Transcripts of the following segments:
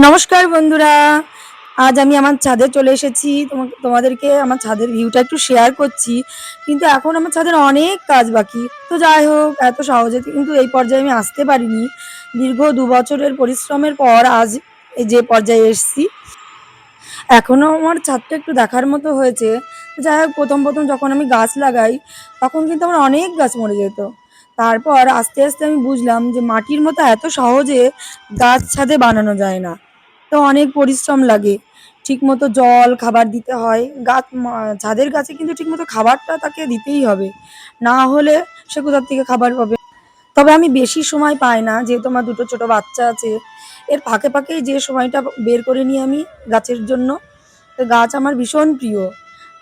নমস্কার বন্ধুরা। আজ আমি আমার ছাদে চলে এসেছি। তোমা- তোমাদেরকে আমার ছাদের ভিউটা একটু শেয়ার করছি। কিন্তু এখন আমার ছাদের অনেক কাজ বাকি। তো যাই হোক, এত সহজে কিন্তু এই পর্যায়ে আমি আসতে পারিনি। দীর্ঘ দু বছরের পরিশ্রমের পর আজ এই যে পর্যায়ে এসেছি। এখনও আমার ছাদটা একটু দেখার মতো হয়েছে। যাই হোক, প্রথম প্রথম যখন আমি গাছ লাগাই, তখন কিন্তু আমার অনেক গাছ মরে যেত। তারপর আস্তে আস্তে আমি বুঝলাম যে মাটির মতো এত সহজে গাছ ছাদে বানানো যায় না। তো অনেক পরিশ্রম লাগে। ঠিকমতো জল, খাবার দিতে হয়। গাছ ছাদের গাছে কিন্তু ঠিকমতো খাবারটা তাকে দিতেই হবে। না হলে সে কোথার থেকে খাবার পাবে? তবে আমি বেশি সময় পাই না, যেহেতু আমার দুটো ছোট বাচ্চা আছে। এর ফাঁকে ফাঁকেই যে সময়টা বের করে নিই আমি গাছের জন্য। তো গাছ আমার ভীষণ প্রিয়।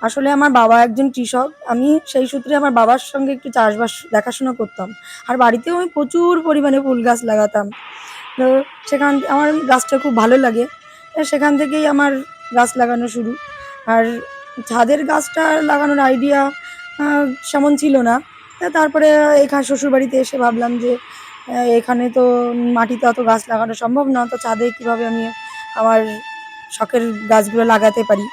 আসলে আমার বাবা একজন কৃষক, আমি সেই সূত্রে আমার বাবার সঙ্গে একটু চাষবাস দেখাশোনা করতাম। আর বাড়িতেও আমি প্রচুর পরিমাণে ফুল গাছ লাগাতাম। তো সেখান আমার গাছটা খুব ভালো লাগে। সেখান থেকেই আমার গাছ লাগানো শুরু। আর ছাদের গাছটা লাগানোর আইডিয়া সেমন ছিল না। তারপরে এখানে শ্বশুরবাড়িতে এসে ভাবলাম যে এখানে তো মাটিতে অত গাছ লাগানো সম্ভব না। তো ছাদে কীভাবে আমি আমার শখের গাছগুলো লাগাতে পারি?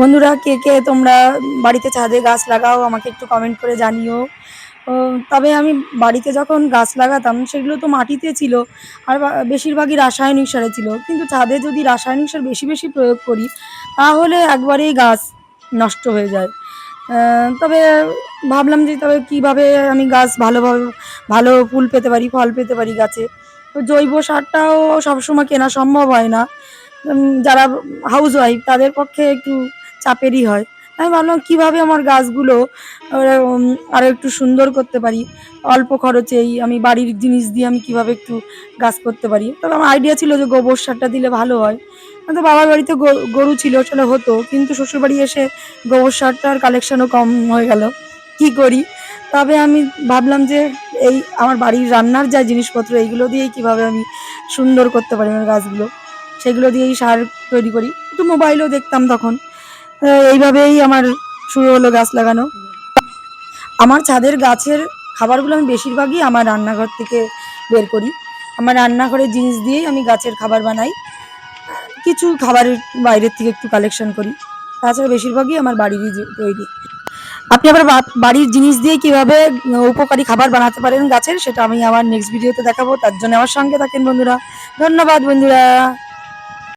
বন্ধুরা, কে কে তোমরা বাড়িতে ছাদে গাছ লাগাও, আমাকে একটু কমেন্ট করে জানিও। তবে আমি বাড়িতে যখন গাছ লাগাতাম, সেগুলো তো মাটিতে ছিল, আর বেশিরভাগই রাসায়নিক সারে ছিল। কিন্তু ছাদে যদি রাসায়নিক সার বেশি বেশি প্রয়োগ করি, তাহলে একবারেই গাছ নষ্ট হয়ে যায়। তবে ভাবলাম যে তবে কীভাবে আমি গাছ ভালোভাবে, ভালো ফুল পেতে পারি, ফল পেতে পারি গাছে। তো জৈব সারটাও সবসময় কেনা সম্ভব হয় না। যারা হাউস ওয়াইফ তাদের পক্ষে একটু চাপেরই হয়। আমি ভাবলাম, কীভাবে আমার গাছগুলো আরও একটু সুন্দর করতে পারি? অল্প খরচেই আমি বাড়ির জিনিস দিয়ে আমি কীভাবে একটু গাছ করতে পারি? তবে আমার আইডিয়া ছিল যে গোবর সারটা দিলে ভালো হয়। তো বাবার বাড়িতে গরু ছিল, সেটা হতো। কিন্তু শ্বশুরবাড়ি এসে গোবর সারটার কালেকশনও কম হয়ে গেল। কি করি? তবে আমি ভাবলাম যে এই আমার বাড়ির রান্নার যা জিনিসপত্র, এইগুলো দিয়েই কীভাবে আমি সুন্দর করতে পারি আমার গাছগুলো? সেগুলো দিয়েই সার তৈরি করি। একটু মোবাইলও দেখতাম তখন। এইভাবেই আমার শুরু হলো গাছ লাগানো। আমার ছাদের গাছের খাবারগুলো আমি বেশিরভাগই আমার রান্নাঘর থেকে বের করি। আমার রান্নাঘরের জিনিস দিয়েই আমি গাছের খাবার বানাই। কিছু খাবারের বাইরের থেকে একটু কালেকশন করি। তাছাড়া বেশিরভাগই আমার বাড়িরই তৈরি। আপনি আবার বাড়ির জিনিস দিয়ে কীভাবে উপকারী খাবার বানাতে পারেন গাছের, সেটা আমি আমার নেক্সট ভিডিওতে দেখাবো। তার জন্য আমার সঙ্গে থাকেন বন্ধুরা। ধন্যবাদ বন্ধুরা।